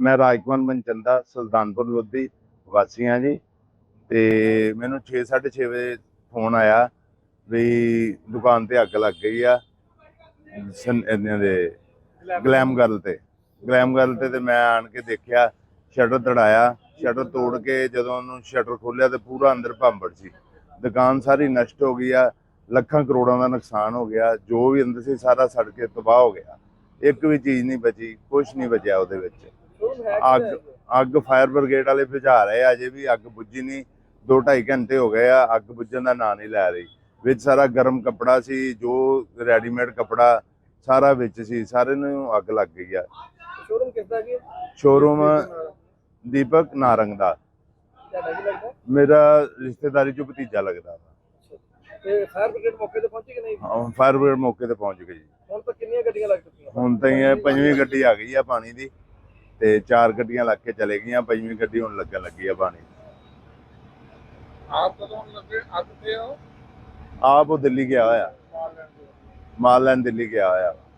ਮੈਂ ਰਾਜਕੁਮਾਰ ਮਨਚੰਦਾ, ਸੁਲਤਾਨਪੁਰ ਲੋਧੀ ਵਾਸੀ ਹਾਂ ਜੀ। ਤੇ ਮੈਨੂੰ 6:30 ਵਜੇ ਫੋਨ ਆਇਆ ਵੀ ਦੁਕਾਨ ਤੇ ਅੱਗ ਲੱਗ ਗਈ ਆ ਸਨ ਇਹਨਾਂ ਦੇ ਗਲੈਮ ਗਰਲ ਤੇ। ਗਲੈਮ ਗਰਲ ਤੇ ਤੇ ਮੈਂ ਆਣ ਕੇ ਦੇਖਿਆ, ਸ਼ਟਰ ਤੜਾਇਆ, ਸ਼ਟਰ ਤੋੜ ਕੇ ਜਦੋਂ ਉਹਨੂੰ ਸ਼ਟਰ ਖੋਲਿਆ ਤੇ ਪੂਰਾ ਅੰਦਰ ਭੰਬੜ ਸੀ। ਦੁਕਾਨ ਸਾਰੀ ਨਸ਼ਟ ਹੋ ਗਈ ਆ, ਲੱਖਾਂ ਕਰੋੜਾਂ ਦਾ ਨੁਕਸਾਨ ਹੋ ਗਿਆ, ਜੋ ਵੀ ਅੰਦਰ ਸੀ ਸਾਰਾ ਸੜ ਕੇ ਤਬਾਹ ਹੋ ਗਿਆ। ਇੱਕ ਵੀ ਚੀਜ਼ ਨਹੀਂ ਬਚੀ ਕੁਝ ਨਹੀਂ ਬਚਿਆ ਉਹਦੇ ਵਿੱਚ। ਅੱਗ ਅੱਗ ਫਾਇਰ ਬ੍ਰਿਗੇਡ ਵਾਲੇ ਬੁਝਾ ਰਹੇ ਆ ਅਜੇ ਵੀ ਅੱਗ ਬੁੱਝੀ ਨਹੀਂ। 2.5 ਘੰਟੇ ਹੋ ਗਏ ਆ ਅੱਗ ਬੁੱਝਣ ਦਾ ਨਾਂ ਨਹੀਂ ਲੈ ਰਹੀ। ਵਿੱਚ ਸਾਰਾ ਗਰਮ ਕੱਪੜਾ ਸੀ ਜੋ ਰੈਡੀਮੇਡ ਕੱਪੜਾ ਸਾਰਾ ਵਿੱਚ ਸੀ ਸਾਰੇ ਨੂੰ ਅੱਗ ਲੱਗ ਗਈ ਆ। ਸ਼ੋਰੂਮ ਕਿਸ ਦਾ ਕੀ ਹੈ? ਸ਼ੋਰੂਮ ਦੀਪਕ ਨਾਰੰਗ ਦਾ। ਮੇਰਾ ਰਿਸ਼ਤੇਦਾਰੀ ਚੋਂ ਭਤੀਜਾ ਲੱਗਦਾ ਤੇ ਫਾਇਰ ਬ੍ਰਿਗੇਡ ਮੌਕੇ ਤੇ ਪਹੁੰਚੀ ਕਿ ਨਹੀਂ? ਵਾ ਫਾਇਰ ਬ੍ਰਿਗੇਡ ਮੌਕੇ ਤੇ ਪਹੁੰਚ ਗਈ ਜੀ। ਹੁਣ ਤੱਕ ਕਿੰਨੀਆਂ ਗੱਡੀਆਂ ਲੱਗ ਚੁੱਕੀਆਂ? ਹੁਣ ਤਾਂ ਇਹ ਪੰਜਵੀਂ ਗੱਡੀ ਆ ਗਈ ਆ ਪਾਣੀ ਦੀ। ਤੇ ਚਾਰ ਗੱਡੀਆਂ ਲੱਗ ਕੇ ਚਲੇ ਗਈਆਂ ਪੰਜਵੀਂ ਗੱਡੀ ਹੁਣ ਲੱਗਣ ਲੱਗੀ ਆ ਪਾਣੀ। ਆਪ ਕਦੋਂ ਲੱਗੇ? ਅੱਗ ਤੇ ਹੋ ਆਪ ਉਹ ਦਿੱਲੀ ਗਿਆ ਹੋਇਆ। ਮਾਲ ਲੈਣ ਦਿੱਲੀ ਗਿਆ ਹੋਇਆ।